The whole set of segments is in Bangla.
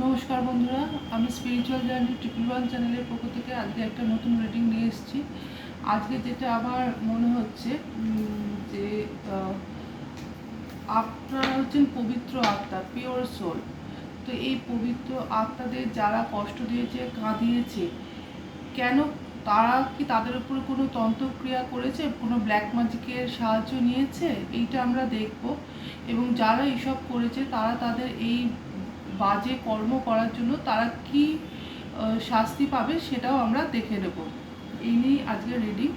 নমস্কার বন্ধুরা, আমি স্পিরিচুয়াল জার্নি ট্রিপল ওয়ান চ্যানেলের পক্ষ থেকে আজকে একটা নতুন রিডিং নিয়ে এসেছি। আজকে যেটা আমার মনে হচ্ছে যে আপনারা হচ্ছেন পবিত্র আত্মা পিওর সোল তো এই পবিত্র আত্মাদের যারা কষ্ট দিয়েছে, কাঁদিয়েছে, কেন তারা কি তাদের উপর কোনো তন্ত্রক্রিয়া করেছে, কোনো ব্ল্যাক ম্যাজিকের সাহায্য নিয়েছে? এইটা আমরা দেখব। এবং যারা এইসব করেছে, তারা তাদের এই বাজে কর্ম করার জন্য তারা কি শাস্তি পাবে সেটাও আমরা দেখে নেব। এই নিয়েই আজকে রিডিং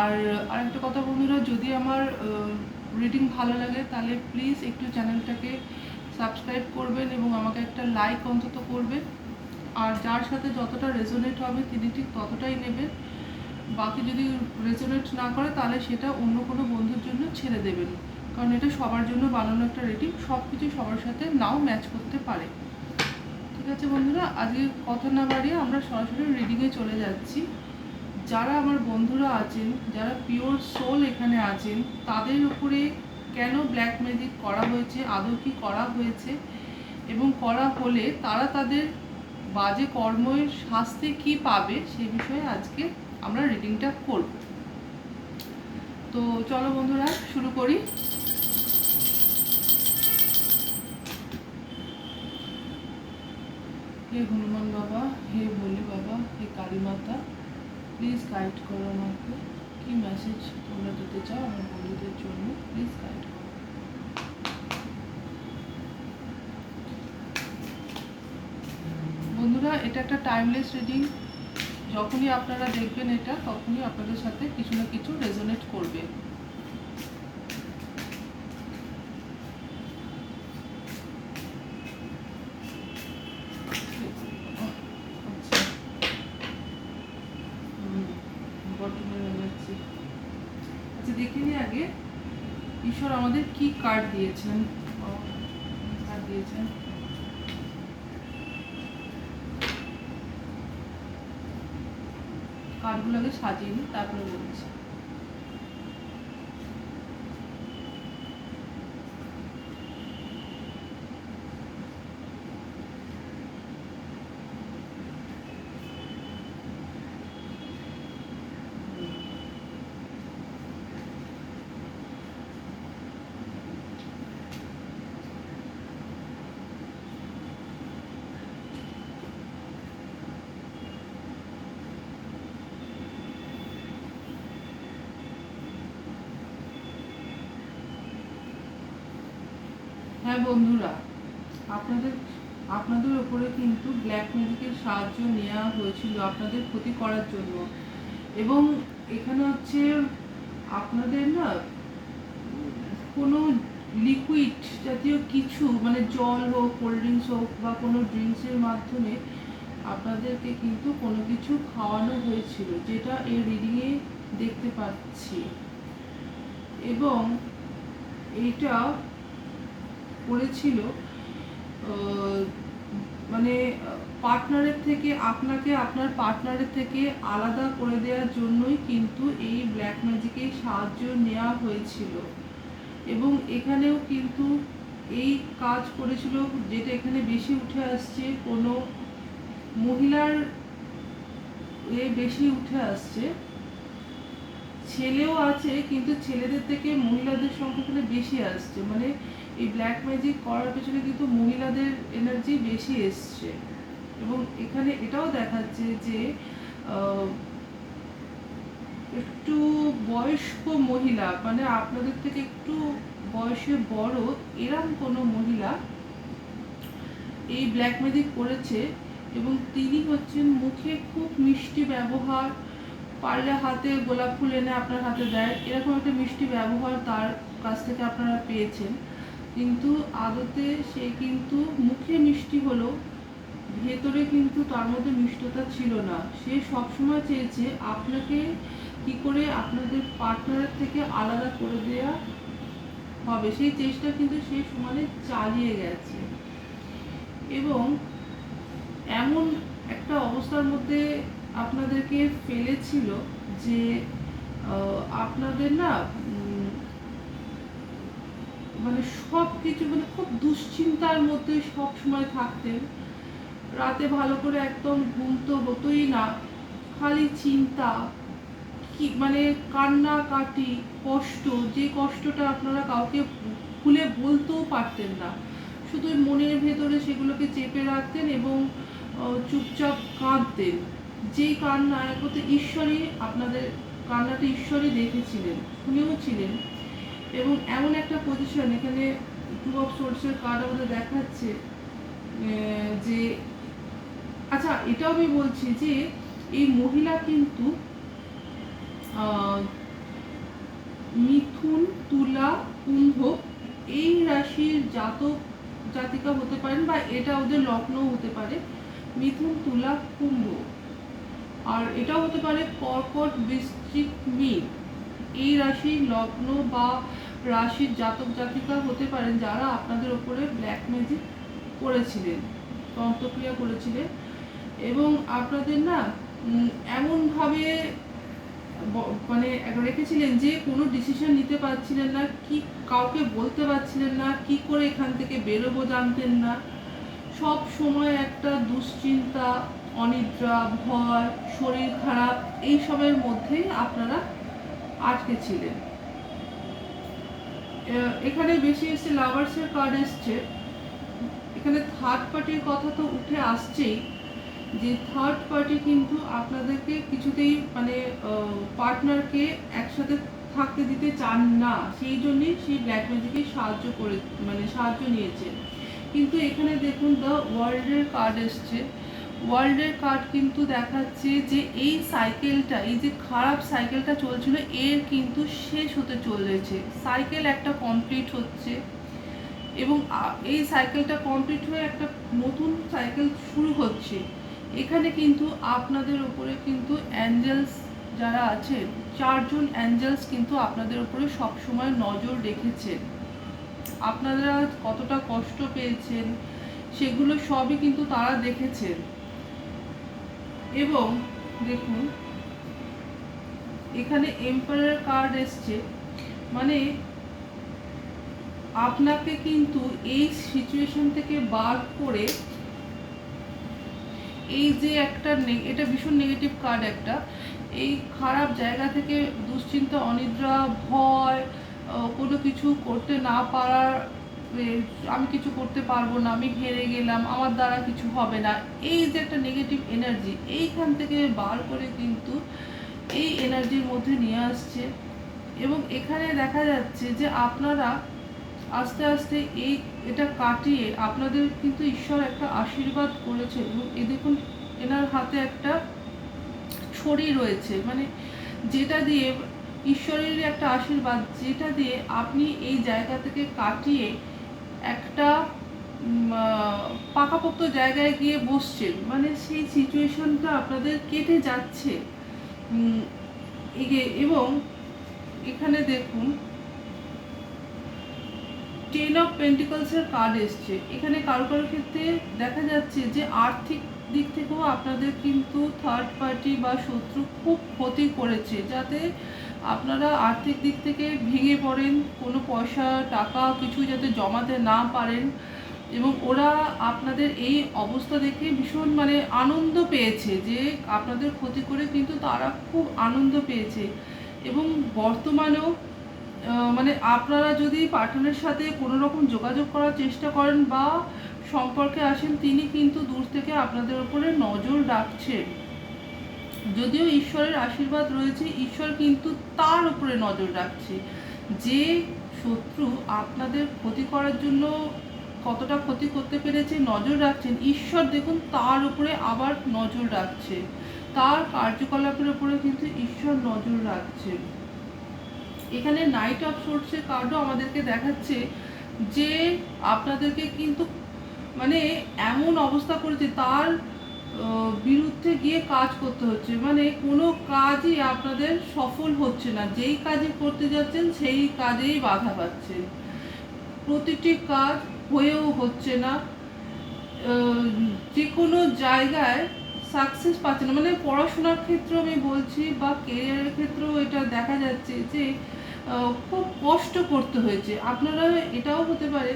আর আরেকটা কথা বন্ধুরা, যদি আমার রিডিং ভালো লাগে, তাহলে প্লিজ একটু চ্যানেলটাকে সাবস্ক্রাইব করবেন এবং আমাকে একটা লাইক অন্তত করবেন। আর যার সাথে যতটা রেজোনেট হবে, তিনি ঠিক ততটাই নেবেন। বাকি যদি রেজোনেট না করে, তাহলে সেটা অন্য কোনো বন্ধুর জন্য ছেড়ে দেবেন। কারণ এটা সবার জন্য বানানো একটা রেটিং সব কিছু সবার সাথে নাও ম্যাচ করতে পারে। ঠিক আছে বন্ধুরা, আজকে কথা না বাড়িয়ে আমরা সরাসরি রিডিংয়ে চলে যাচ্ছি। যারা আমার বন্ধুরা আছেন, যারা পিওর সোল এখানে আছেন, তাদের উপরে কেন ব্ল্যাক ম্যাজিক করা হয়েছে, আদৌ কি করা হয়েছে, এবং করা হলে তারা তাদের বাজে কর্মের শাস্তি কি পাবে, সে বিষয়ে আজকে আমরা রিডিংটা করব। তো চলো বন্ধুরা, শুরু করি। হে হনুমান বাবা, হে ভোলে বাবা, হে কালী মাতা প্লিজ গাইড করো আমাকে। কি মেসেজ তোমরা দিতে চাও আমার বন্ধুদের জন্য প্লিজ গাইড করো। বন্ধুরা, এটা একটা টাইমলেস রিডিং যখনই আপনারা দেখবেন এটা, তখনই আপনাদের সাথে কিছু না কিছু রেজোনেট করবে আচ্ছা হুম, বটমে হয়ে যাচ্ছে। আচ্ছা দেখে নিই আগে ঈশ্বর আমাদের কি কার্ড দিয়েছেন? কার্ড দিয়েছেন? কার্ডগুলোকে সাজিয়ে তারপরে বলছি। হ্যাঁ বন্ধুরা, আপনাদের আপনাদের উপরে কিন্তু ব্ল্যাক ম্যাজিকের সাহায্য নেওয়া হয়েছিল আপনাদের ক্ষতি করার জন্য। এবং এখানে হচ্ছে আপনাদের না কোনো লিকুইড জাতীয় কিছু মানে জল হোক কোল্ড ড্রিঙ্কস হোক বা কোনো ড্রিঙ্কসের মাধ্যমে আপনাদেরকে কিন্তু কোনো কিছু খাওয়ানো হয়েছিল, যেটা এই রিডিংয়ে দেখতে পাচ্ছি। এবং এইটা করেছিল মানে পার্টনারের থেকে আপনাকে আপনার পার্টনারের থেকে আলাদা করে দেওয়ার জন্যই কিন্তু এই ব্ল্যাক ম্যাজিকের সাহায্য নেওয়া হয়েছিল। এবং এখানেও কিন্তু এই কাজ করেছিল যেটা এখানে বেশি উঠে আসছে, কোনো মহিলার এ বেশি উঠে আসছে। ছেলেও আছে, কিন্তু ছেলেদের থেকে মহিলাদের সংখ্যা এখানে বেশি আসছে। মানে এই ব্ল্যাক ম্যাজিক করার পেছনে কিন্তু মহিলাদের এনার্জি বেশি এসছে। এবং এখানে এটাও দেখাচ্ছে যে একটু বয়স্ক মহিলা মানে আপনাদের থেকে একটু বয়সে বড়, এরম কোনো মহিলা এই ব্ল্যাক ম্যাজিক করেছে। এবং তিনি হচ্ছেন মুখে খুব মিষ্টি ব্যবহার পারলে হাতে গোলাপ ফুল এনে আপনার হাতে দেয়। এরকম একটা মিষ্টি ব্যবহার তার কাছ থেকে আপনারা পেয়েছেন। কিন্তু আদতে সে কিন্তু মুখে মিষ্টি হলো ভেতরে কিন্তু তার মধ্যে মিষ্টতা ছিল না। সে সবসময় চেয়েছে আপনাকে কি করে আপনাদের পার্টনারের থেকে আলাদা করে দেওয়া হবে। সেই চেষ্টা কিন্তু সে সমানে চালিয়ে গেছে। এবং এমন একটা অবস্থার মধ্যে আপনাদেরকে ফেলেছিল যে আপনাদের না মানে সব কিছু মানে খুব দুশ্চিন্তার মধ্যে সব সময় থাকতেন। রাতে ভালো করে একদম ঘুম তো হতোই না। খালি চিন্তা, কি মানে কান্নাকাটি, কষ্ট, যে কষ্টটা আপনারা কাউকে খুলে বলতেও পারতেন না। শুধু মনের ভেতরে সেগুলোকে চেপে রাখতেন এবং চুপচাপ কাঁদতেন। যেই কান্না একমাত্র ঈশ্বরই আপনাদের কান্নাটা ঈশ্বরই দেখেছিলেন, শুনেও ছিলেন এবং এমন একটা পজিশন এখানে টু অফ সোর্সের কার্ড আমাদের দেখাচ্ছে যে আচ্ছা এটাও আমি বলছি যে এই মহিলা কিন্তু মিথুন, তুলা, কুম্ভ এই রাশির জাতক, জাতিকা হতে পারেন বা এটা ওদের লগ্ন হতে পারে, মিথুন, তুলা, কুম্ভ। আর এটাও হতে পারে কর্কট বৃশ্চিক মীন। এই রাশির লগ্ন বা রাশির জাতক জাতিকা হতে পারেন যারা আপনাদের ওপরে ব্ল্যাক ম্যাজিক করেছিলেন তন্ত্রক্রিয়া করেছিলেন এবং আপনাদের না এমনভাবে মানে রেখেছিলেন যে কোনো ডিসিশন নিতে পারছিলেন না, কি কাউকে বলতে পারছিলেন না, কি করে এখান থেকে বেরোবো জানতেন না। সব সময় একটা দুশ্চিন্তা অনিদ্রা, ভয়, শরীর খারাপ, এই সবের মধ্যেই আপনারা আটকে ছিলেন। এখানে বেশি এসছে লাভার্সের কার্ড এসছে। এখানে থার্ড পার্টির কথা তো উঠে আসছেই যে থার্ড পার্টি কিন্তু আপনাদেরকে কিছুতেই মানে পার্টনারকে একসাথে থাকতে দিতে চান না। সেই জন্যই সেই ব্ল্যাক ম্যাজিকে সাহায্য করে মানে সাহায্য নিয়েছে। কিন্তু এখানে দেখুন দ্য ওয়ার্ল্ডের কার্ড এসছে। ওয়ার্ল্ডের কার্ড কিন্তু দেখাচ্ছে যে এই সাইকেলটা এই যে খারাপ সাইকেলটা চলছিল, এর কিন্তু শেষ হতে চলেছে। সাইকেল একটা কমপ্লিট হচ্ছে এবং এই সাইকেলটা কমপ্লিট হয়ে একটা নতুন সাইকেল শুরু হচ্ছে। এখানে কিন্তু আপনাদের উপরে কিন্তু অ্যাঞ্জেলস যারা আছেন চারজন অ্যাঞ্জেলস কিন্তু আপনাদের উপরে সবসময় নজর রেখেছেন আপনারা কতটা কষ্ট পেয়েছেন, সেগুলো সবই কিন্তু তারা দেখেছেন এবং দেখুন, এখানে এম্পায়ার কার্ড এসছে। মানে আপনাকে কিন্তু এই সিচুয়েশন থেকে বার করে এই যে একটা এটা ভীষণ নেগেটিভ কার্ড একটা। এই খারাপ জায়গা থেকে দুশ্চিন্তা, অনিদ্রা, ভয় কোনো কিছু করতে না পারার আমি কিছু করতে পারব না, আমি হেরে গেলাম, আমার দ্বারা কিছু হবে না। এই যে একটা নেগেটিভ এনার্জি এইখান থেকে বার করে কিন্তু এই এনার্জির মধ্যে নিয়ে আসছে। এবং এখানে দেখা যাচ্ছে যে আপনারা আস্তে আস্তে এই এটা কাটিয়ে আপনাদের কিন্তু ঈশ্বর একটা আশীর্বাদ করেছে এবং এ দেখুন, এনার হাতে একটা ছড়ি রয়েছে। মানে যেটা দিয়ে ঈশ্বরের একটা আশীর্বাদ, যেটা দিয়ে আপনি এই জায়গা থেকে কাটিয়ে একটা পাকাপোক্ত জায়গায় গিয়ে বসছেন। মানে সেই সিচুয়েশনটা আপনাদের কেটে যাচ্ছে। এবং এখানে দেখুন টেন অফ পেন্টিকলসের কার্ড এসছে। এখানে কারও কারও ক্ষেত্রে দেখা যাচ্ছে যে আর্থিক দিক থেকেও আপনাদের কিন্তু থার্ড পার্টি বা শত্রু খুব ক্ষতি করেছে। যাতে আপনারা আর্থিক দিক থেকে ভেঙে পড়েন, কোনো পয়সা, টাকা কিছু যাতে জমাতে না পারেন এবং ওরা আপনাদের এই অবস্থা দেখে ভীষণ মানে আনন্দ পেয়েছে যে আপনাদের ক্ষতি করে কিন্তু তারা খুব আনন্দ পেয়েছে এবং বর্তমানেও মানে আপনারা যদি পার্টনারের সাথে কোনো রকম যোগাযোগ করার চেষ্টা করেন বা সম্পর্কে আসেন, তিনি কিন্তু দূর থেকে আপনাদের উপরে নজর রাখছেন। যদিও ঈশ্বরের আশীর্বাদ রয়েছে, ঈশ্বর কিন্তু তার উপরে নজর রাখছে। যে শত্রু আপনাদের ক্ষতি করার জন্য কতটা ক্ষতি করতে পেরেছে, নজর রাখছেন। ঈশ্বর দেখুন, তার উপরে আবার নজর রাখছে। তার কার্যকলাপের উপরে কিন্তু ঈশ্বর নজর রাখছে। এখানে নাইট অফ সোর্সের কার্ডও আমাদেরকে দেখাচ্ছে যে আপনাদেরকে কিন্তু মানে এমন অবস্থা করেছে, তার বিরুদ্ধে গিয়ে কাজ করতে হচ্ছে। মানে কোনো কাজই আপনাদের সফল হচ্ছে না। যেই কাজই করতে যাচ্ছেন, সেই কাজেই বাধা পাচ্ছেন প্রতিটি কাজ হয়েও হচ্ছে না। যে কোনো জায়গায় সাকসেস পাচ্ছে না। মানে পড়াশোনার ক্ষেত্রেও আমি বলছি বা কেরিয়ারের ক্ষেত্রেও এটা দেখা যাচ্ছে যে খুব কষ্ট করতে হয়েছে। আপনারা এটাও হতে পারে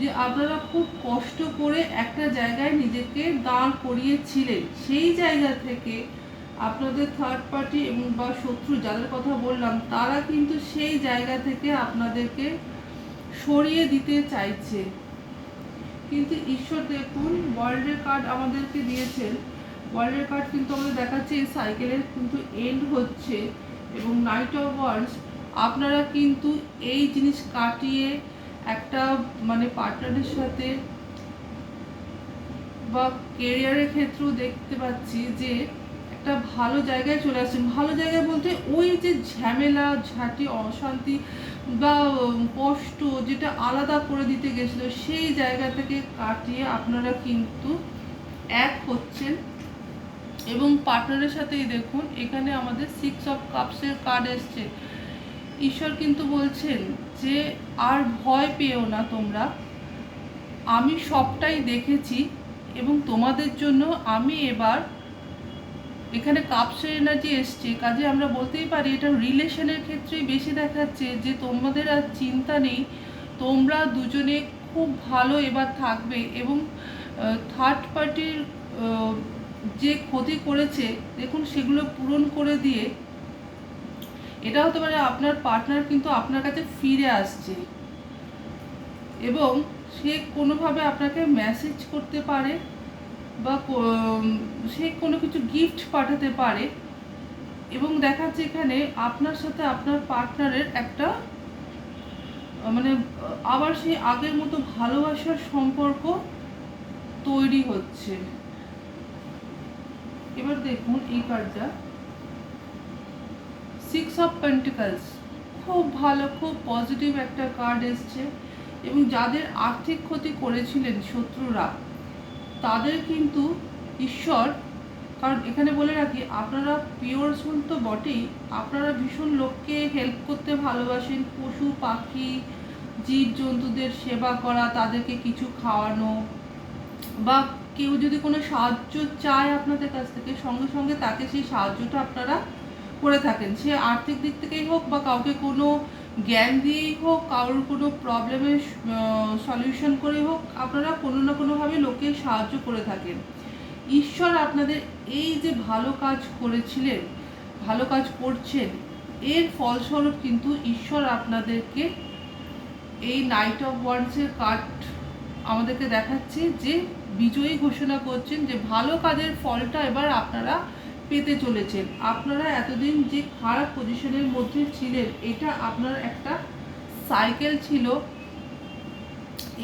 যে আপনারা খুব কষ্ট করে একটা জায়গায় নিজেকে দাঁড় করিয়েছিলেন। সেই জায়গা থেকে আপনাদের থার্ড পার্টি এবং বা শত্রু যাদের কথা বললাম, তারা কিন্তু সেই জায়গা থেকে আপনাদেরকে সরিয়ে দিতে চাইছে। কিন্তু ঈশ্বর দেখুন ওয়ার্ল্ডের কার্ড আমাদেরকে দিয়েছেন। ওয়ার্ল্ডের কার্ড কিন্তু আমাদের দেখাচ্ছে, এই সাইকেলের কিন্তু এন্ড হচ্ছে এবং নাইট অফ ওয়ার্ডস আপনারা কিন্তু এই জিনিস কাটিয়ে একটা মানে পার্টনারের সাথে বা কেরিয়ারের ক্ষেত্রেও দেখতে পাচ্ছি যে একটা ভালো জায়গায় চলে আসছেন। ভালো জায়গায় বলতে ওই যে ঝামেলা, ঝাঁটি, অশান্তি বা কষ্ট যেটা আলাদা করে দিতে গেছিল, সেই জায়গা থেকে কাটিয়ে আপনারা কিন্তু এক হচ্ছেন। এবং পার্টনারের সাথেই দেখুন, এখানে আমাদের সিক্স অফ কাপসের কার্ড এসছে। ঈশ্বর কিন্তু বলছেন যে, আর ভয় পেও না তোমরা। আমি সবটাই দেখেছি এবং তোমাদের জন্য আমি এবার এখানে কাপসের এনার্জি এসছে। কাজে আমরা বলতেই পারি, এটা রিলেশনের ক্ষেত্রেই বেশি দেখাচ্ছে যে, তোমাদের আর চিন্তা নেই। তোমরা দুজনে খুব ভালো এবার থাকবে। এবং থার্ড পার্টির যে ক্ষতি করেছে, দেখুন সেগুলো পূরণ করে দিয়ে এটা হতে পারে আপনার পার্টনার কিন্তু আপনার কাছে ফিরে আসছে। এবং সে কোনোভাবে আপনাকে মেসেজ করতে পারে বা সে কোনো কিছু গিফট পাঠাতে পারে। এবং দেখাচ্ছে এখানে আপনার সাথে আপনার পার্টনারের একটা মানে আবার সেই আগের মতো ভালোবাসার সম্পর্ক তৈরি হচ্ছে। এবার দেখুন এই কার্ডটা সিক্স অফ পেন্টিকালস খুব ভালো, খুব পজিটিভ একটা কার্ড এসছে। এবং যাদের আর্থিক ক্ষতি করেছিলেন শত্রুরা, তাদের কিন্তু ঈশ্বর, কারণ এখানে বলে রাখি, আপনারা পিওর সোল তো বটেই। আপনারা ভীষণ লোককে হেল্প করতে ভালোবাসেন, পশু, পাখি জীব জন্তুদের সেবা করা, তাদেরকে কিছু খাওয়ানো। বা কেউ যদি কোনো সাহায্য চায় আপনাদের কাছ থেকে, সঙ্গে সঙ্গে তাকে সেই সাহায্যটা আপনারা করে থাকেন। সে আর্থিক দিক থেকেই হোক বা কাউকে কোনো জ্ঞান দিয়েই হোক, কারোর কোনো প্রবলেমের সলিউশন করে হোক, আপনারা কোনো না কোনোভাবে লোকের সাহায্য করে থাকেন। ঈশ্বর আপনাদের এই যে ভালো কাজ করেছিলেন, ভালো কাজ করছেন, এর ফলস্বরূপ কিন্তু ঈশ্বর আপনাদেরকে এই নাইট অফ ওয়ান্সের কার্ড আমাদেরকে দেখাচ্ছে যে বিজয়ী ঘোষণা করছেন যে ভালো কাজের ফলটা এবার আপনারা পেতে চলেছেন। আপনারা এতদিন যে খারাপ পজিশনের মধ্যে ছিলেন, এটা আপনার একটা সাইকেল ছিল।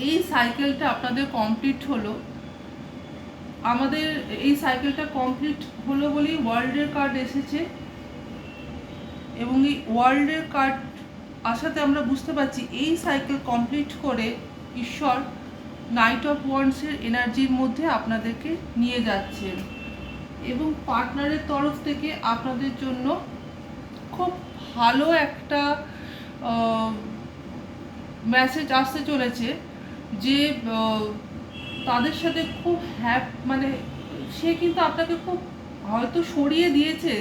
এই সাইকেলটা আপনাদের কমপ্লিট হলো। আমাদের এই সাইকেলটা কমপ্লিট হলো বলেই ওয়ার্ল্ডের কার্ড এসেছে। এবং এই ওয়ার্ল্ডের কার্ড আসাতে আমরা বুঝতে পারছি, এই সাইকেল কমপ্লিট করে ঈশ্বর নাইট অফ ওয়ান্সের এনার্জির মধ্যে আপনাদেরকে নিয়ে যাচ্ছেন। এবং পার্টনারের তরফ থেকে আপনাদের জন্য খুব ভালো একটা মেসেজ আসতে চলেছে যে তাদের সাথে খুব হ্যাপ মানে সে কিন্তু আপনাকে খুব হয়তো সরিয়ে দিয়েছে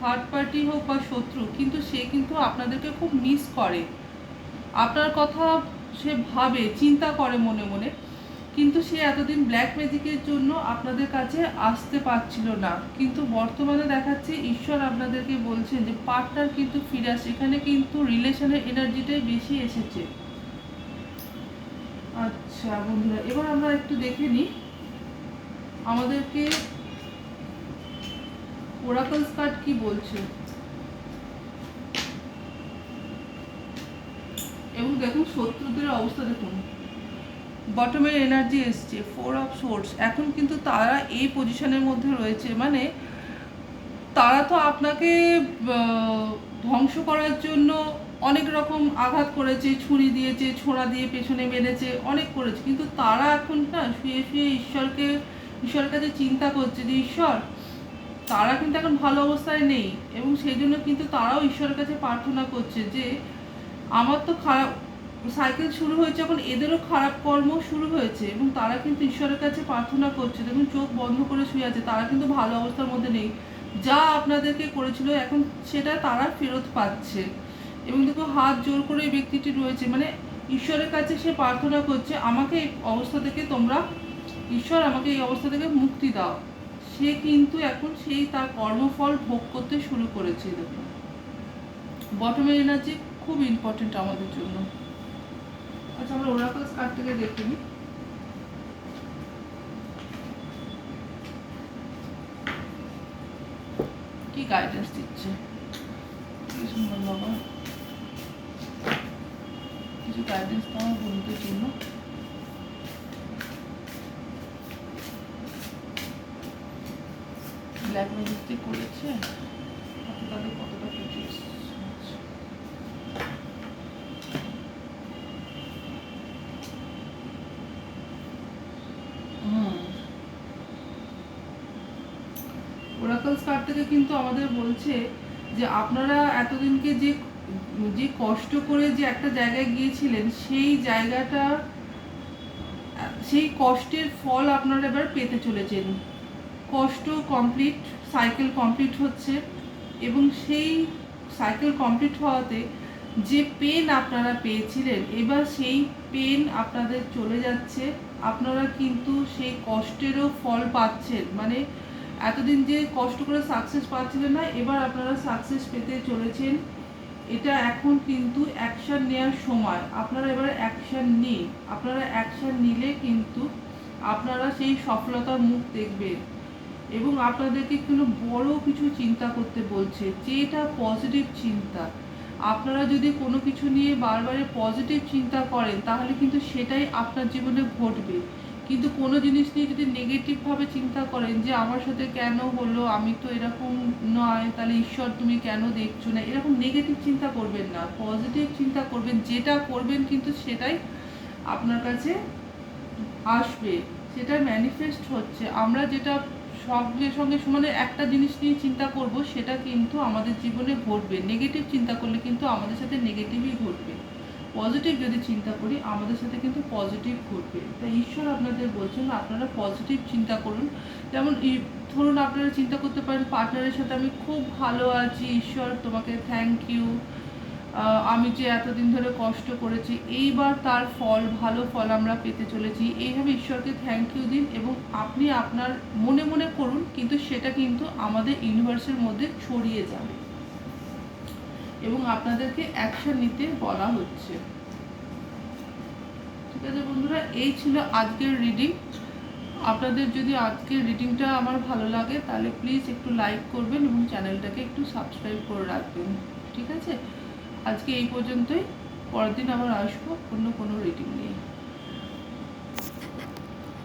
থার্ড পার্টি হোক বা শত্রু, কিন্তু সে কিন্তু আপনাদেরকে খুব মিস করে। আপনার কথা সে ভাবে, চিন্তা করে মনে মনে। কিন্তু সে এতদিন ব্ল্যাক ম্যাজিকের জন্য আপনাদের কাছে আসতে পারছিল না। কিন্তু বর্তমানে দেখাচ্ছে ঈশ্বর আপনাদেরকে বলছেন যে পার্টনার কিন্তু ফিরে আসে। এখানে কিন্তু রিলেশনের এনার্জিটাই বেশি এসেছে। আচ্ছা বন্ধুরা, এবার আমরা একটু দেখে নিই আমাদেরকে ওরাকলস কার্ড কি বলছে। এবং দেখুন শত্রুদের অবস্থা দেখুন। বটমের এনার্জি এসছে ফোর অফ সোর্স এখন কিন্তু তারা এই পজিশনের মধ্যে রয়েছে। মানে তারা তো আপনাকে ধ্বংস করার জন্য অনেক রকম আঘাত করেছে, ছুরি দিয়েছে, ছোড়া দিয়ে পেছনে মেরেছে, অনেক করেছে। কিন্তু তারা এখন না শুয়ে শুয়ে ঈশ্বরকে, ঈশ্বরের কাছে চিন্তা করছে যে, ঈশ্বর, তারা কিন্তু এখন ভালো অবস্থায় নেই। এবং সেই জন্য কিন্তু তারাও ঈশ্বরের কাছে প্রার্থনা করছে যে, আমার তো খারাপ সাইকেল শুরু হয়েছে এখন এদেরও খারাপ কর্ম শুরু হয়েছে এবং তারা কিন্তু ঈশ্বরের কাছে প্রার্থনা করছে। দেখুন, চোখ বন্ধ করে শুয়ে আছে, তারা কিন্তু ভালো অবস্থার মধ্যে নেই। যা আপনাদেরকে করেছিল, এখন সেটা তারা ফেরত পাচ্ছে। এবং দেখো হাত জোর করে এই ব্যক্তিটি রয়েছে। মানে ঈশ্বরের কাছে সে প্রার্থনা করছে, আমাকে এই অবস্থা থেকে তোমরা, ঈশ্বর আমাকে এই অবস্থা থেকে মুক্তি দাও। সে কিন্তু এখন সেই তার কর্মফল ভোগ করতে শুরু করেছে দেখো বটমের এনার্জি খুব ইম্পর্টেন্ট আমাদের জন্য। আচ্ছা আমরা ওরাকলস কার্ড থেকে দেখে নিই কি গাইডেন্স দিচ্ছে? কি সুন্দর বাবা। কিছু গাইডেন্স তো আমার বন্ধুদের জন্য। ব্ল্যাক ম্যাজিস্টিক করেছে তাতে তাদের কতটা কিছু ওরাকলস কার্ড থেকে কিন্তু আমাদের বলছে যে আপনারা এতদিনকে যে যে কষ্ট করে যে একটা জায়গায় গিয়েছিলেন, সেই জায়গাটা, সেই কষ্টের ফল আপনারা এবার পেতে চলেছেন। কষ্ট কমপ্লিট সাইকেল কমপ্লিট হচ্ছে এবং সেই সাইকেল কমপ্লিট হওয়াতে যে পেন আপনারা পেয়েছিলেন, এবার সেই পেন আপনাদের চলে যাচ্ছে। আপনারা কিন্তু সেই কষ্টেরও ফল পাচ্ছেন। মানে এতদিন যে কষ্ট করে সাকসেস পাচ্ছিলেন না, এবার আপনারা সাকসেস পেতে চলেছেন। এটা এখন কিন্তু অ্যাকশন নেওয়ার সময়। আপনারা এবার অ্যাকশন নিন। আপনারা অ্যাকশন নিলে কিন্তু আপনারা সেই সফলতার মুখ দেখবেন এবং আপনাদেরকে কোনো বড় কিছু চিন্তা করতে বলছে, যেটা পজিটিভ চিন্তা। আপনারা যদি কোনো কিছু নিয়ে বারবারে পজিটিভ চিন্তা করেন, তাহলে কিন্তু সেটাই আপনার জীবনে ঘটবে। কিন্তু কোনো জিনিস নিয়ে যদি নেগেটিভভাবে চিন্তা করেন যে আমার সাথে কেন হলো, আমি তো এরকম নয়, তাহলে ঈশ্বর তুমি কেন দেখছ না? এরকম নেগেটিভ চিন্তা করবেন না পজিটিভ চিন্তা করবেন, যেটা করবেন কিন্তু সেটাই আপনার কাছে আসবে, সেটা ম্যানিফেস্ট হচ্ছে। আমরা যেটা সঙ্গে সঙ্গে সমানে একটা জিনিস নিয়ে চিন্তা করব, সেটা কিন্তু আমাদের জীবনে ঘটবে। নেগেটিভ চিন্তা করলে কিন্তু আমাদের সাথে নেগেটিভই ঘটবে। পজিটিভ যদি চিন্তা করি, আমাদের সাথে কিন্তু পজিটিভ ঘটবে। তাই ঈশ্বর আপনাদের বলছেন, আপনারা পজিটিভ চিন্তা করুন। যেমন ধরুন আপনারা চিন্তা করতে পারেন পার্টনারের সাথে আমি খুব ভালো আছি, ঈশ্বর তোমাকে থ্যাংক ইউ আমি যে এতদিন ধরে কষ্ট করেছি, এইবার তার ফল, ভালো ফল আমরা পেতে চলেছি। এইভাবে ঈশ্বরকে থ্যাংক ইউ দিন এবং আপনি আপনার মনে মনে করুন, কিন্তু সেটা কিন্তু আমাদের ইউনিভার্সের মধ্যে ছড়িয়ে যাবে। এবং আপনাদেরকে অ্যাকশন নিতে বলা হচ্ছে। ঠিক আছে বন্ধুরা, এই ছিল আজকের রিডিং আপনাদের যদি আজকের রিডিংটা আমার ভালো লাগে, তাহলে প্লিজ একটু লাইক করবেন এবং চ্যানেলটাকে একটু সাবস্ক্রাইব করে রাখবেন। ঠিক আছে? আজকে এই পর্যন্তই। পরের দিন আবার আসব অন্য কোনো রিডিং নিয়ে।